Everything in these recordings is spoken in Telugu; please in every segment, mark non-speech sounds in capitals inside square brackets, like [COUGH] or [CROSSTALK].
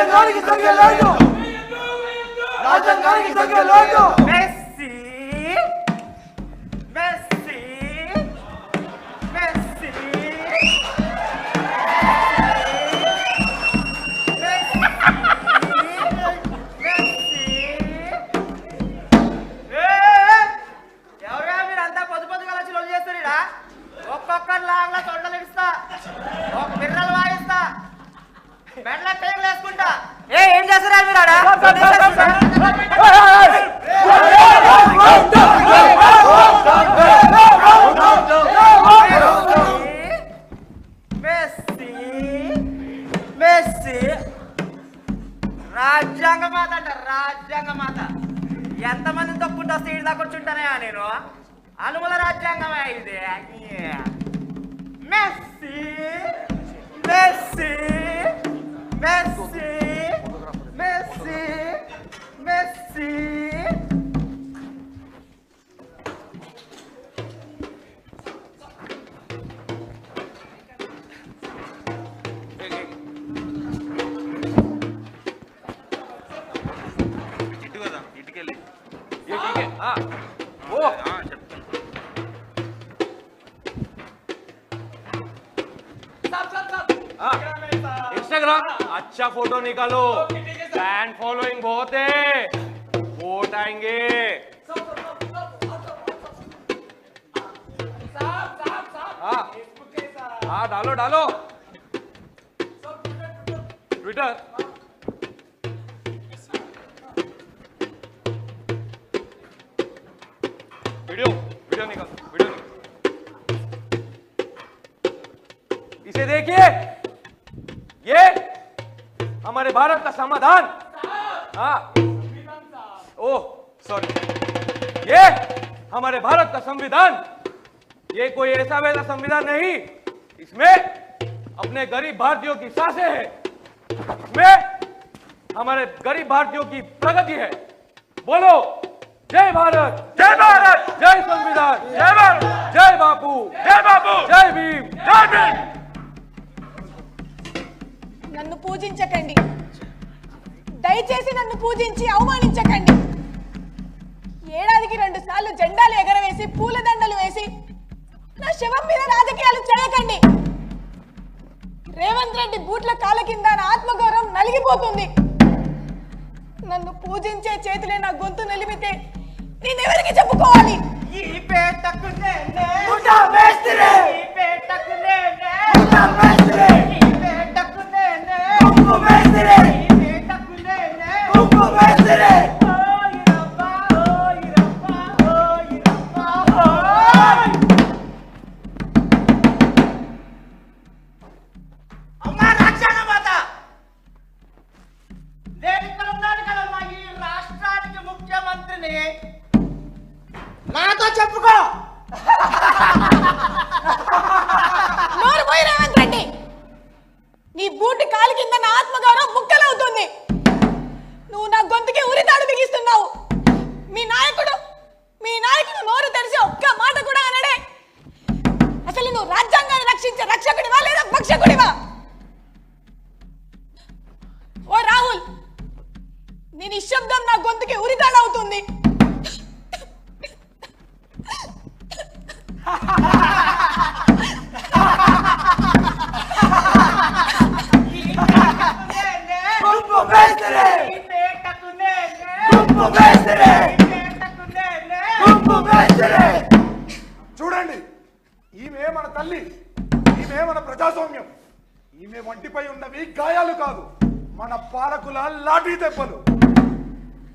రాజ్యాంగానికి తగ్గ లేదు. రాజ్యాంగానికి తగ్గ आगे हाँ वो। इंस्टाग्राम अच्छा फ़ोटो निकालो। फ़ैन फॉलोइंग बहुत है। वोट आएँगे। हाँ डालो डालो। ट्विटर हमारे भारत का समाधान। हाँ। ओह सॉरी ये हमारे भारत का संविधान। ये कोई ऐसा वैसा संविधान नहीं। इसमें अपने गरीब भारतीयों की साँसें है। इसमें हमारे गरीब भारतीयों की प्रगति है। बोलो जय भारत। जय भारत। जय संविधान। जय भारत। जय बापू। जय बापू। जय भीम। जय भीम। నన్ను పూజించకండి. దయచేసి నన్ను పూజించి అవమానించకండి. ఏడాదికి రెండు సార్లు జెండాలు ఎగరవేసి పూలదండలు వేసి నా శవం మీద రాజకీయాలు చేయకండి. రేవంత్ రెడ్డి బూట్ల కాల కింద నా ఆత్మగౌరవం నలిగిపోతుంది. నన్ను పూజించే చేతులే నా గొంతు నిలిమితే నేనెవరికి చెప్పుకోవాలి? ఈ పేటకు నేనే. ముఠా మేస్త్రి. ఈ బూటి కింద నా ఆత్మగౌరవం ముక్కలవుతుంది నువ్వు నా గొంతుకి ఉరితాడు బిగిస్తున్నావు. మీ నాయకుడు మీ నాయకుడు నోరు తెరిచి ఒక్క మాట కూడా అనడే. అసలు నువ్వు రాజ్యాంగాన్ని రక్షించే రక్షకుడివా లేదా భక్షకుడివా? ఓ రాహుల్ నీ నిశ్శబ్దం నా గొంతుకి ఉరితాడవుతుంది. కుంకు [LAUGHS] కుంకు మేస్త్రి పేటకు నేనే కుంకు మేస్త్రి తల్లి ఈమె మన ప్రజాస్వామ్యం. ఈమె వంటిపై ఉన్నవి గాయాలు కాదు మన పాలకుల లాఠీ దెబ్బలు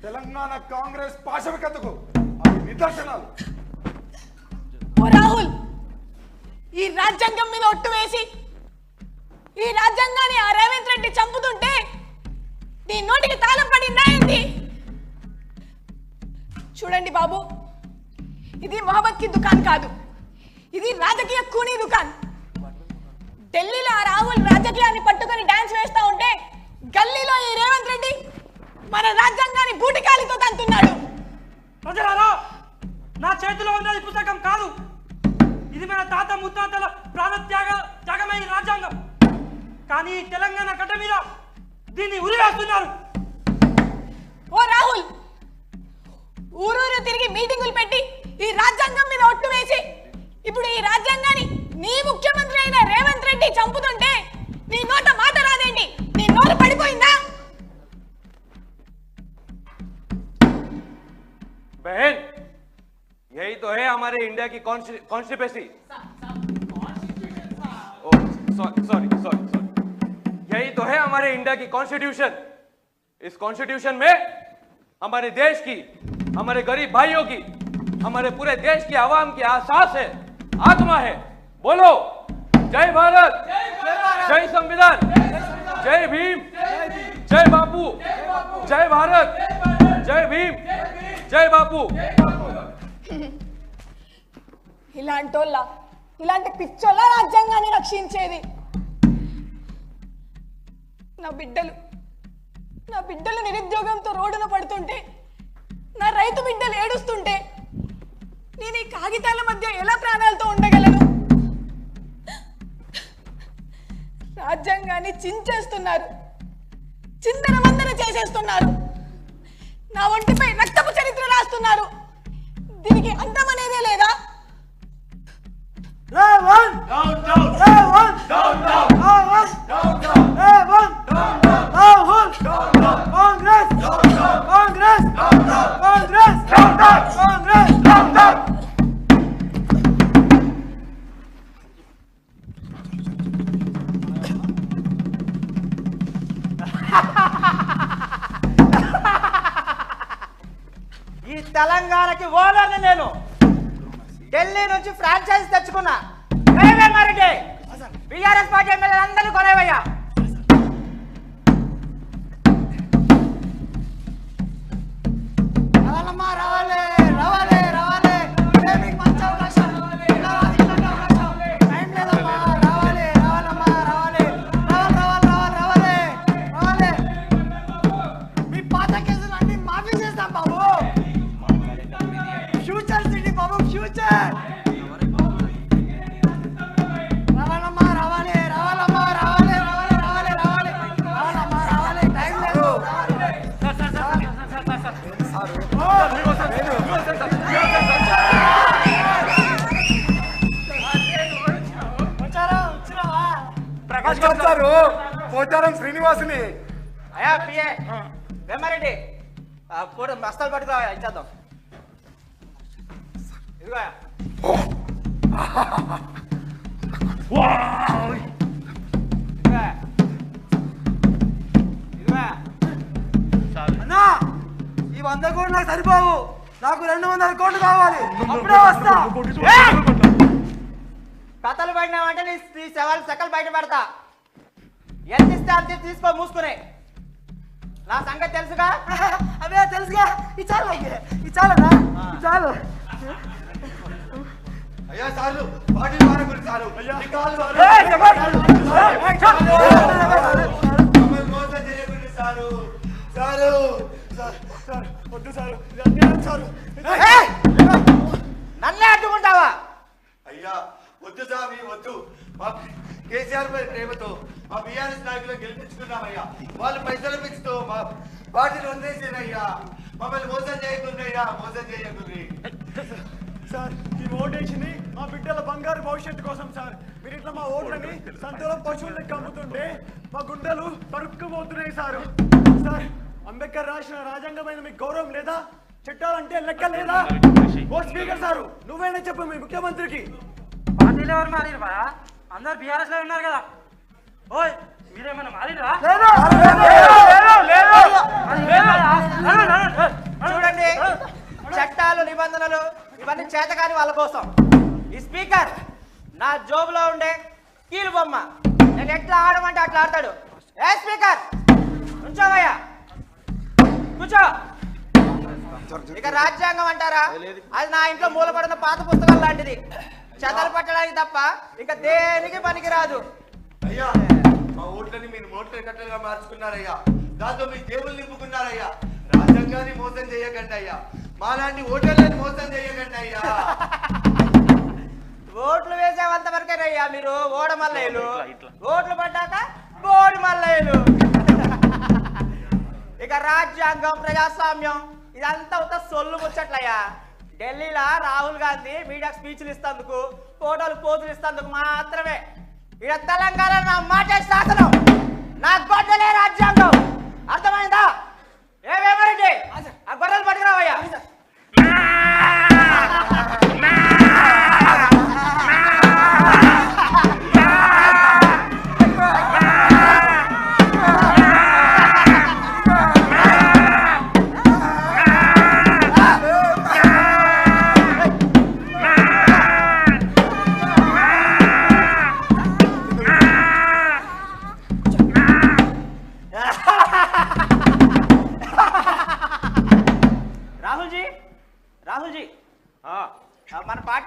తెలంగాణ కాంగ్రెస్ పాశవికతకు అవి నిదర్శనాలు. ఓ రాహుల్ ఈ రాజ్యాంగం మీద ఒట్టు వేసి ఈ రాజ్యాంగాన్ని ఆ రేవంత్ రెడ్డి చంపుతుంటే నీ నోటికి తాళం పడిందా ఏంటి చూడండి బాబు ఇది మొహమ్మద్కి దుకాన్ కాదు. ఇది రాజకీయ కూనీ దుకాన్. ఢిల్లీలో ఆ రాహుల్ రాజకీయాన్ని పట్టుకొని డాన్స్ వేస్తా ఉంటే గల్లీలో ఈ రేవంత్ రెడ్డి మన రాజ్యాంగాన్ని బూటికాలితో తంతున్నాడు. ప్రజలారా నా చేతిలో ఉన్నది పుస్తకం కాదు. ఇది మన తాత ముత్తాతల ప్రాణత్యాగ త్యాగమైన రాజ్యాంగం. కానీ తెలంగాణ కట్ట మీద దీన్ని ఉరివేస్తున్నారు ఓ రాహుల్ ఊరూరు తిరిగి మీటింగులు పెట్టి ఈ రాజ్యాంగం మీద ఒట్టు వేసి ఇప్పుడు ఈ రాజ్యాంగాన్ని నీ ముఖ్యమంత్రి అయిన రేవంత్ రెడ్డి చంపుతుంటే నీ నోట మాట రాదేంటి నీ నోరు పడిపోయిందా बहन यही तो है हमारे इंडिया की कॉन्स्टिपेसी सॉरी सॉरी सॉरी यही तो है हमारे इंडिया की कॉन्स्टिट्यूशन इस कॉन्स्टिट्यूशन में हमारे देश की हमारे गरीब भाइयों की हमारे पूरे देश की आवाम की आसास है आत्मा है बोलो जय भारत जय संविधान जय भीम जय बापू जय भारत जय भीम जय बापू [LAUGHS] ఇలాంటోళ్ళ ఇలాంటి పిచ్చోళ్ళ రాజ్యాంగాన్ని రక్షించేది నా బిడ్డలు నా బిడ్డలు నిరుద్యోగంతో రోడ్డున పడుతుంటే నా రైతు బిడ్డలు ఏడుస్తుంటే నేను ఈ కాగితాల మధ్య ఎలా ప్రాణాలతో ఉండగలను? రాజ్యాంగాన్ని చించేస్తున్నారు చింతన వందన చేసేస్తున్నారు నా ఒంటిపై రక్తపు చరిత్ర రాస్తున్నారు. దీనికి అంతం అనేదే లేదా? ఈ తెలంగాణకి ఓనర్ని నేను. ఢిల్లీ నుంచి ఫ్రాంచైజ్ తెచ్చుకున్నా. బీఆర్ఎస్ పార్టీ ఎమ్మెల్యే అందరినీ కొనేవయ్యా. ఇదిగో ఇదిగో. ఇదిగో. అన్నా ఈ వంద కోట్లు నాకు సరిపోవు నాకు రెండు వందల కోట్లు కావాలి అప్పుడే వస్తా! కథలు పడినావంటే నీ నీ శవాలు సెకలు బయట పెడతా ఎంత ఇస్తే అంత తీసుకో మూసుకునే నా సంగతి తెలుసుగా అవే తెలుసుగా ఈ చాలు నాకు ఈ చాలన్నా ఈ చాలు అయ్యా సార్లు పార్టీ మారకులు సారు. మోసం చేయకండి సారు. సారు వద్దు సారు. సారు! నన్నే అడ్డుకుంటావా? అయ్యా వద్దు స్వామి వద్దు. మా కేసీఆర్ పై ప్రేమతో మా బీఆర్ఎస్ నాయకులు గెలిపించుకున్నామయ్యా. వాళ్ళు పైసలు పెంచుతూ మా పార్టీని వదిలేసారయ్యా మమ్మల్ని మోసం చేయకుండా అయ్యా మోసం చేయకుండ్రి సార్ ఈ ఓటేసింది మా బిడ్డల బంగారు భవిష్యత్తు కోసం సార్. మీరు ఇట్లా మా ఓట్లని సంతలో పశువులకు అమ్ముతుంటే మా గుండెలు తరుక్కుపోతున్నాయి సార్. సార్ అంబేద్కర్ రాసిన రాజ్యాంగమైన మీకు గౌరవం లేదా? చట్టాలంటే లెక్క లేదా? ఓ స్పీకర్ సారు నువ్వైనా చెప్పు మీ ముఖ్యమంత్రికి. మారిరా అందరు బీఆర్ఎస్లో ఉన్నారు కదా. ఓయ్ మీరేమన్నా మారిరా చూడండి చట్టాలు నిబంధనలు ఇవన్నీ చేతకాని వాళ్ళ కోసం. ఈ స్పీకర్ నా జోబులో ఉండే కీలు బొమ్మ. నేను ఎట్లా ఆడమంటే అట్లా ఆడతాడు. ఏ స్పీకర్? కూర్చోవయ్యా కూర్చో. ఇక రాజ్యాంగం అంటారా? అది నా ఇంట్లో మూలపడిన పాత పుస్తకం లాంటిది. చదలు పట్టడానికి తప్ప ఇక దేనికి పనికిరాదు. అయ్యా మా ఓట్లని మీరు నోట్ల కట్టలుగా మార్చుకున్నారయ్యా. దాంతో మీ దేవుళ్ళు నింపుకున్నారయ్యా. రాజ్యాంగాన్ని మోసం చేయకండి అయ్యా. మాలాంటి ఓటర్లను మోసం చేయకండి అయ్యా. [LAUGHS] ఓట్లు వేసేంత వరకేనయ్యా మీరు ఓడ మల్లయ్యలు. ఓట్లు పడ్డాక బోడి మల్లయ్యలు. [LAUGHS] ఇక రాజ్యాంగం ప్రజాస్వామ్యం ఇదంతా ఉత్త సొల్లు ముచ్చట్లయ్యా. ఢిల్లీలో రాహుల్ గాంధీ మీడియాకు స్పీచ్లు ఇస్తందుకు ఫోటోలు పోజులు ఇస్తందుకు మాత్రమే. ఇక తెలంగాణ నా మాట శాసనం. నా గొడ్డలే రాజ్యాంగం. అర్థమైందా?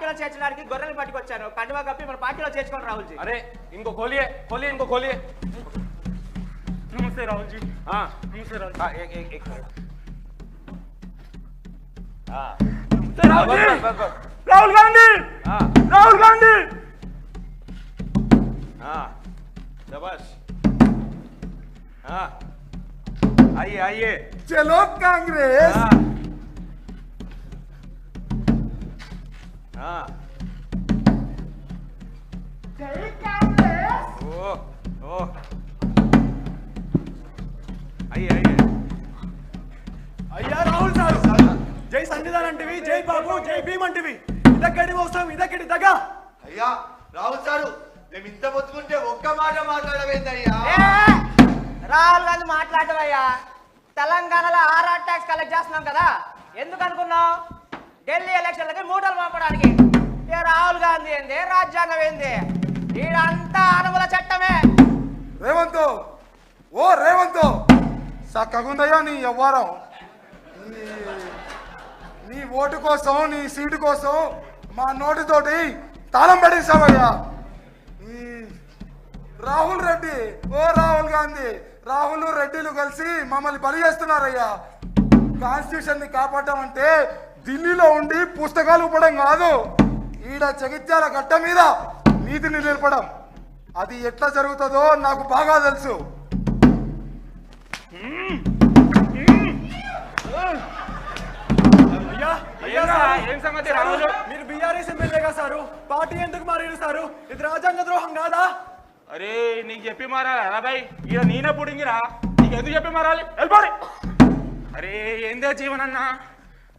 పార్టీలో చేర్చడానికి గొర్రెలు పట్టుకొచ్చాను కండువా కప్పి మన పార్టీలో చేర్చుకోండి రాహుల్ జీ अरे इनको खोलिए खोलिए इनको खोलिए నమస్తే రాహుల్ జీ हाँ నమస్తే రాహుల్ हाँ एक एक एक मिनट हाँ రాహుల్ बस, జీ बस, बस, बस। రాహుల్ గాంధీ हाँ రాహుల్ గాంధీ हाँ शाबाश हाँ आइए आइए చలో కాంగ్రెస్ हाँ అయ్యా రాహుల్ సార్. జై సంవిధాన్ అంటివి జై బాబు జై భీమ్ అంటివి. ఇదక్కడి మోసం ఇదక్కడి దగా. అయ్యా రాహుల్ సారు మేము ఇంత మొత్తుకుంటే ఒక్క మాట మాట్లాడవేందయ్యా? ఏ, రాహుల్ గాంధీ మాట్లాడవయ్యా తెలంగాణలో ఆర్ఆర్ ట్యాక్స్ కలెక్ట్ చేస్తున్నాం కదా. ఎందుకు అనుకున్నావు? ఢిల్లీ ఎలక్షన్లకి మూటలు పంపడానికి. ఏ రాహుల్ గాంధీ ఏంది? రాజ్యాంగం ఏంది? ఈడంతా అనుమల చట్టమే. రేవంత్! ఓ రేవంత్! చక్కగుందయ్యా నీ వ్యవహారం. నీ- నీ ఓటు కోసం నీ సీటు కోసం మా నోటితోటి తాళం పడేసావయ్యా రాహుల్ రెడ్డి ఓ రాహుల్ గాంధీ రాహుల్ రెడ్డిలు కలిసి మమ్మల్ని బలి చేస్తున్నారయ్యా. కాన్స్టిట్యూషన్ని కాపాడటం అంటే ఢిల్లీలో ఉండి పుస్తకాలు ఇవ్వడం కాదు. ఈడ జగిత్యాల గడ్డ మీద నీతిని నిలపడం. అది ఎట్లా జరుగుతుందో నాకు బాగా తెలుసు? మీరు బీఆర్ఎస్ ఎమ్మెల్యేగా సారు? పార్టీ ఎందుకు మారారు సారు? ఇది రాజ్యాంగ ద్రోహం కాదా? అరే నీకు చెప్పి మారాలి అబ్బాయి ఇక నేనే పుడింగిరా. నీకు ఎందుకు చెప్పి మారాలి? వెళ్ళిపోరి అరే ఏందే జీవనన్నా?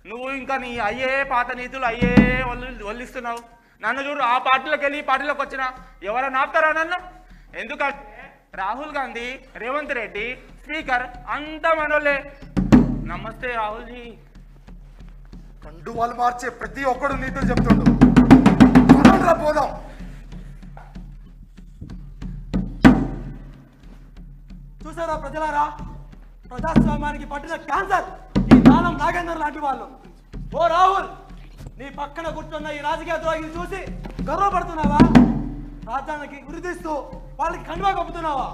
నువ్వు ఇంకా నీ అయ్యే పాత నీతులు అయ్యే వల్లి వల్లిస్తున్నావు. నన్ను చూడు ఆ పార్టీలోకి వెళ్ళి ఈ పార్టీలోకి వచ్చిన ఎవరైనా ఆపుతారా నన్ను? ఎందుకంటే రాహుల్ గాంధీ రేవంత్ రెడ్డి స్పీకర్ అంతా మనోళ్ళే నమస్తే రాహుల్ జీ. కండు వాళ్ళు మార్చే ప్రతి ఒక్కడు నీతులు చెప్తుండు. పోదాం. చూసారా ప్రజలారా? ప్రజాస్వామ్యానికి పట్టిన క్యాన్సర్. ఈ దానం నాగేందర్ లాంటి వాళ్ళు. ఓ రాహుల్ నీ పక్కన కూర్చున్న ఈ రాజకీయ ద్రోహిని చూసి గర్వపడుతున్నావా? రాజ్యానికి గురిదిస్తూ వాళ్ళకి కండువా కప్పుతున్నావా?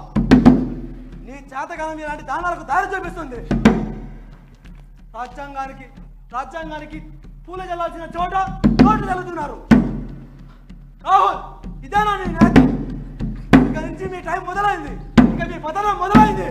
నీ చేతకాలం ఇలాంటి దానాలకు దారి చూపిస్తుంది. రాజ్యాంగానికి రాజ్యాంగానికి పూల చల్లాల్సిన చోట చోటు చల్లుతున్నారు రాహుల్ ఇదేనా నీ నేత? ఇక నుంచి మీ టైం మొదలైంది. ఇక మీ పతనం మొదలైంది.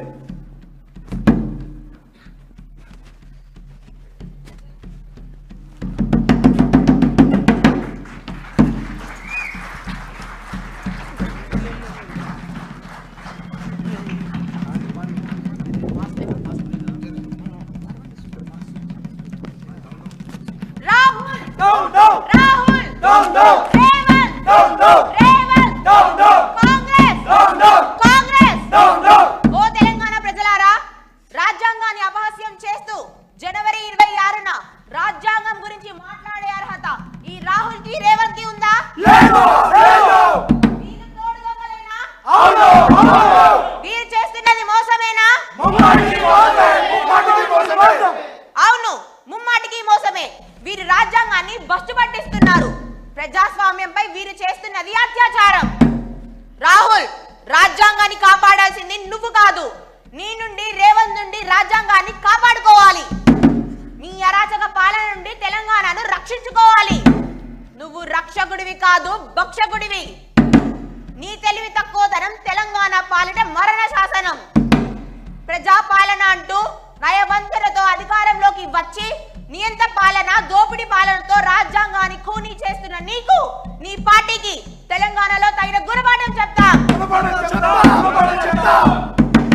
వీరు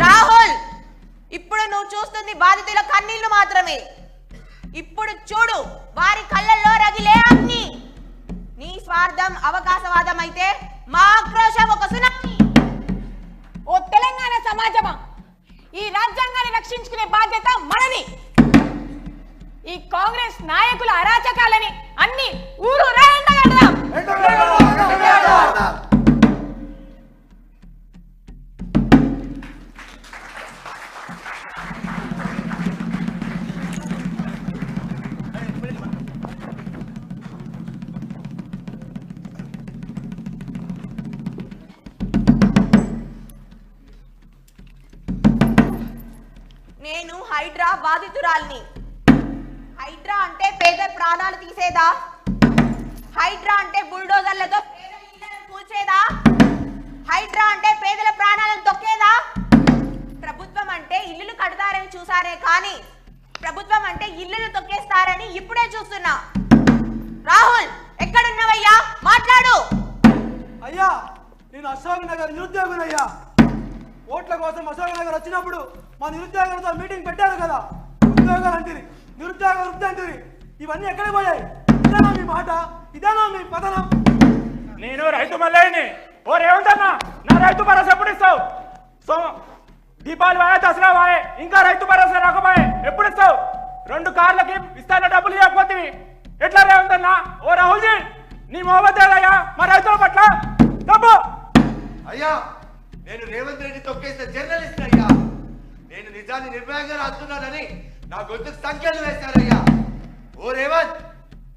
రాహుల్ ఇప్పుడు నువ్వు చూస్తుంది బాధితుల కన్నీళ్ళు మాత్రమే. ఇప్పుడు చూడు వారి కళ్ళల్లో రగిలే అగ్ని. నీ స్వార్థం అవకాశవాదం అయితే మా ఆక్రోశం ఒక సునామీ. ఓ తెలంగాణ సమాజమా? ఈ రాజ్యాంగాన్ని రక్షించుకునే బాధ్యత మనది. ఈ కాంగ్రెస్ నాయకుల అరాచకాలని అన్ని ఊరు ఎండగడదాం హైడ్రా బాధితురాల్ని. హైడ్రా అంటే పేద ప్రాణాలు తీసేదా? హైడ్రా అంటే బుల్డోజర్లతో కూల్చేదా? హైడ్రా అంటే పేదల ప్రాణాలను తొక్కేదా? ప్రభుత్వం అంటే ఇల్లులు కడతారని చూసారే కానీ ప్రభుత్వం అంటే ఇల్లులు తొక్కేస్తారని ఇప్పుడే చూస్తున్నా. రాహుల్ ఎక్కడున్నావయ్యా? మాట్లాడు. అయ్యా నేను అశోక్ నగర్ నిరుద్యోగులయ్యా ఓట్ల కోసం అశోక్ నగర్ వచ్చినప్పుడు మా నిరుద్యోగులతో మీటింగ్ పెట్టారు కదా. ఉద్యోగాలు అంటిరి నిరుద్యోగ వృత్తి అంటిరి ఇవన్నీ ఎక్కడికి పోయాయి? ఇదేనా మీ మాట? ఇదేనా మీ పతనం? నేను రైతు మల్లయ్యని. ఓ నా రైతు భరోసా ఎప్పుడు ఇస్తావు? సో దీపావళి వాయే దసరా వాయే ఇంకా రైతు భరోసా రాకపోయే ఎప్పుడు ఇస్తావు? రెండు కార్లకి ఇస్తాన డబ్బులు ఇవ్వకపోతే ఎట్లా రేవంత్ అన్న? ఓ రాహుల్జీ నీ మోహమ్మదేదయ్యా మా రైతుల పట్ల? డబ్బు అయ్యా నేను రేవంత్ రెడ్డి తొక్కేసిన జర్నలిస్ట్ అయ్యా. నేను నిజాన్ని నిర్భయంగా రాస్తున్నానని నా గొంతుకు సంఖ్యలు వేశారయ్యా. ఓ రేవంత్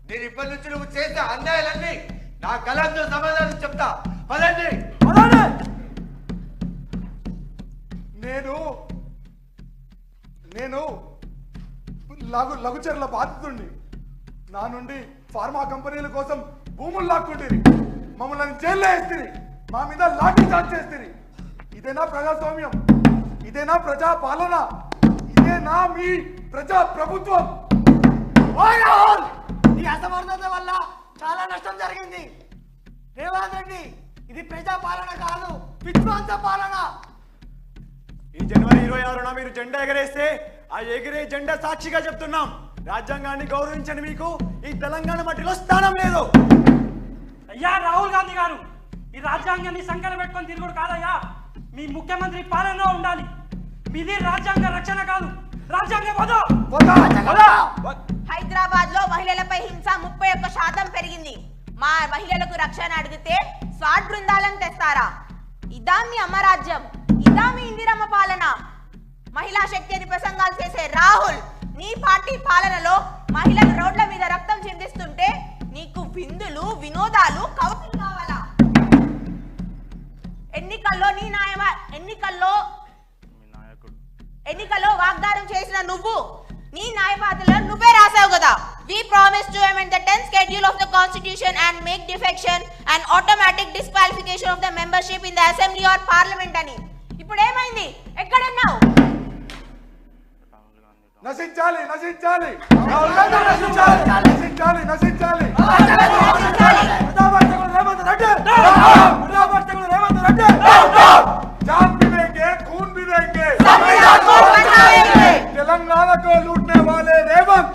నేను ఇప్పటి నుంచి నువ్వు చేసే అన్యాయాలన్నీ నా కలంతో సమాధానం చెప్తా. పదండి. నేను నేను లఘు లఘుచర్ల బాధితుడిని. నా నుండి ఫార్మా కంపెనీల కోసం భూములు లాక్కుంటుంది మమ్మల్ని జైల్లో వేస్తుంది మా మీద లాఠీ చార్జ్ చేస్తుంది ఇదేనా ప్రజాస్వామ్యం? ఇదేనా ప్రజా పాలన ఇదేనా మీ ప్రజా ప్రభుత్వం ఈ అసమర్థత వల్ల చాలా నష్టం జరిగింది. రేవంత్ రెడ్డి ఇది ప్రజా పాలన కాదు విధ్వంస పాలన. ఈ జనవరి ఇరవై ఆరున మీరు జెండా ఎగరేస్తే ఆ ఎగిరే జెండా సాక్షిగా చెప్తున్నాం. రాజ్యాంగాన్ని గౌరవించని మీకు ఈ తెలంగాణ మట్టిలో స్థానం లేదు. అయ్యా రాహుల్ గాంధీ గారు ఈ రాజ్యాంగాన్ని సంకర పెట్టుకొని తిరుగుడు కాదయ్యా. మీ ముఖ్యమంత్రి పాలనలో ఉండాలి. మీది రాజ్యాంగ రక్షణ కాదు. రాజ్యాంగ హైదరాబాద్లో మహిళలపై హింస ముప్పై ఒక్క శాతం పెరిగింది. మా మహిళలకు రక్షణ అడిగితే స్వాట్ బృందాలను తెస్తారా? ఇదా మీ అమ్మరాజ్యం ఇదా మీ ఇందిరమ్మ పాలన. మహిళా శక్తి అని ప్రసంగాలు చేసే రాహుల్ నీ పార్టీ పాలనలో మహిళలు రోడ్ల మీద రక్తం చిందిస్తుంటే నీకు విందులు వినోదాలు కౌతులు కావాలా? ఎన్నికల్లో నీ న్యాయమ ఎన్నికల్లో ఎన్నికల్లో వాగ్దానం చేసిన నువ్వు నీ న్యాయవాదులను నువ్వే రాసావు కదా we promise to amend the 10th schedule of the constitution and make defection and automatic disqualification of the membership in the assembly or parliament అని ఇప్పుడు ఏమైంది ఎక్కడున్నావు నశించాలి నశించాలి నశించాలి నశించాలి నశించాలి सके जान भी देंगे खून भी देंगे तेलंगाना को लूटने वाले Revanth.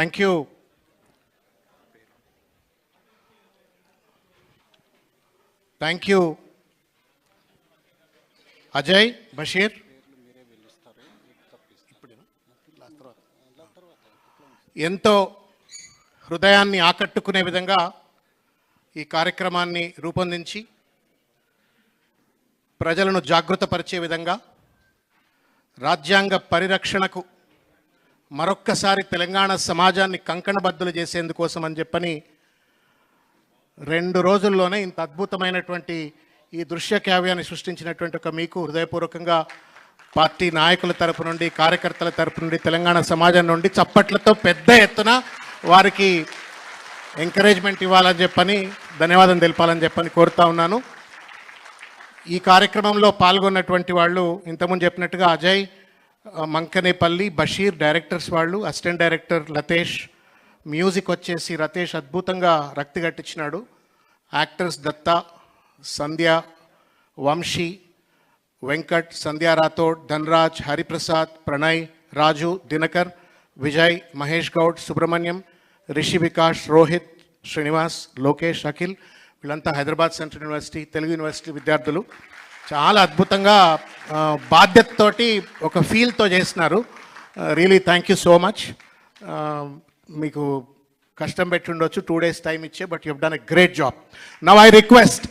Thank you thank you Ajay Basheer ఎంతో హృదయాన్ని ఆకట్టుకునే విధంగా ఈ కార్యక్రమాన్ని రూపొందించి ప్రజలను జాగృతపరిచే విధంగా రాజ్యాంగ పరిరక్షణకు మరొక్కసారి తెలంగాణ సమాజాన్ని కంకణబద్దులు చేసేందుకోసం అని చెప్పని రెండు రోజుల్లోనే ఇంత అద్భుతమైనటువంటి ఈ దృశ్య కావ్యాన్ని సృష్టించినటువంటి ఒక మీకు హృదయపూర్వకంగా పార్టీ నాయకుల తరపు నుండి కార్యకర్తల తరపు నుండి తెలంగాణ సమాజం నుండి చప్పట్లతో పెద్ద ఎత్తున వారికి ఎంకరేజ్మెంట్ ఇవ్వాలని చెప్పని ధన్యవాదం తెలపాలని చెప్పని కోరుతా ఉన్నాను. ఈ కార్యక్రమంలో పాల్గొన్నటువంటి వాళ్ళు ఇంతకుముందు చెప్పినట్టుగా అజయ్ మంకనేపల్లి బషీర్ డైరెక్టర్స్ వాళ్ళు అసిస్టెంట్ డైరెక్టర్ లతేష్ మ్యూజిక్ వచ్చేసి రతేష్ అద్భుతంగా రక్తి కట్టించినాడు. యాక్టర్స్ దత్తా సంధ్య వంశీ వెంకట్ సంధ్యా రాథోడ్ ధన్రాజ్ హరిప్రసాద్ ప్రణయ్ రాజు దినకర్ విజయ్ మహేష్ గౌడ్ సుబ్రహ్మణ్యం రిషి వికాష్ రోహిత్ శ్రీనివాస్ లోకేష్ అఖిల్ వీళ్ళంతా Hyderabad Central University Telugu University విద్యార్థులు. చాలా అద్భుతంగా బాధ్యతతోటి ఒక ఫీల్తో చేసినారు really thank you so much మీకు కష్టం పెట్టి ఉండొచ్చు టూ డేస్ టైం ఇచ్చే but you done a great job now I request